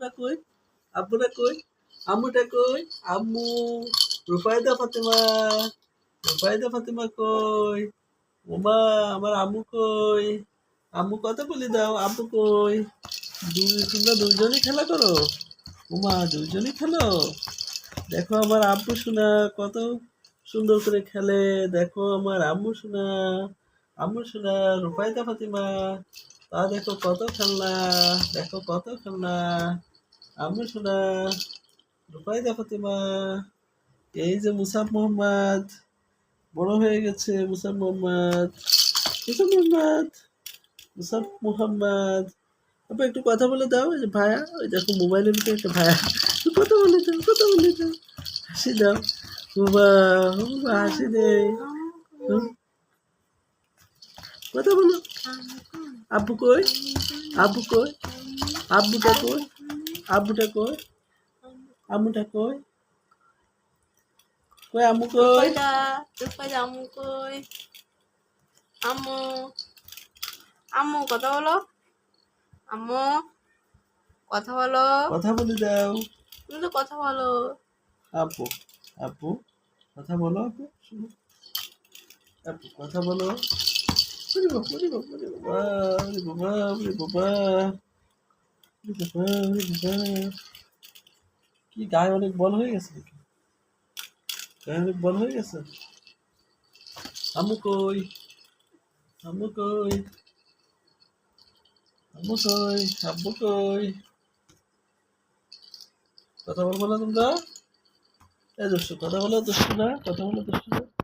আব্বুটা কই? আব্বুটা কই? আম্মুটা কই? আম্মু, রুফায়দা, ফাতেমা। রুফায়দা, ফাতেমা কই? ওমা, আমার আম্মু কই? আম্মু কথা বলে দাও, আব্বু কই? দুই, তোমরা দুইজনই খেলা করো? ওমা, দুইজনই খেলো? দেখো আমার আব্বু শোনা কত সুন্দর করে খেলে। দেখো আমার আম্মু শোনা আম্মু শোনা রুফায়দা, ফাতিমা। তা দেখো কত খেলনা, দেখো কত খেলনা। আম্মু শোনা। রুফায়দা ফাতিমা, এই যে মুসাফ মোহাম্মদ, বড় হয়ে গেছে মুসাব মোহাম্মদ মুসাফ মোহাম্মদ, মুসাব মোহাম্মদ। আপু একটু কথা বলে দাও যে ভায়া, ওই দেখো মোবাইলের ভিতরে একটা ভায়া। কথা বলে দাও, কথা বলে দাও। হাসি দাও। বাবা হাসি দে। কথা বলো। আব্বু কই? আব্বু কই? আব্বুটা কই? আব্বুটা কই? আম্মুটা কই? কই আম্মু কই? রূপাইদা আম্মু কই? আম্মু আম্মু কথা বলো। আম্মু কথা বলো। কথা বলে দাও। তুমি তো কথা বলো। আপু আপু কথা বলো আপু আপু কথা বলো। বাবা বাবা বাবা। কি গায়ে অনেক বল হয়ে গেছে গায়ে অনেক বল হয়ে গেছে? আম্মু কই? আম্মু কই? আম্মু কই? আব্বু কই? কথা বলব না তোমরা? এই দুষ্টু কথা বলো দুষ্টু না, কথা বলো দুষ্টু না।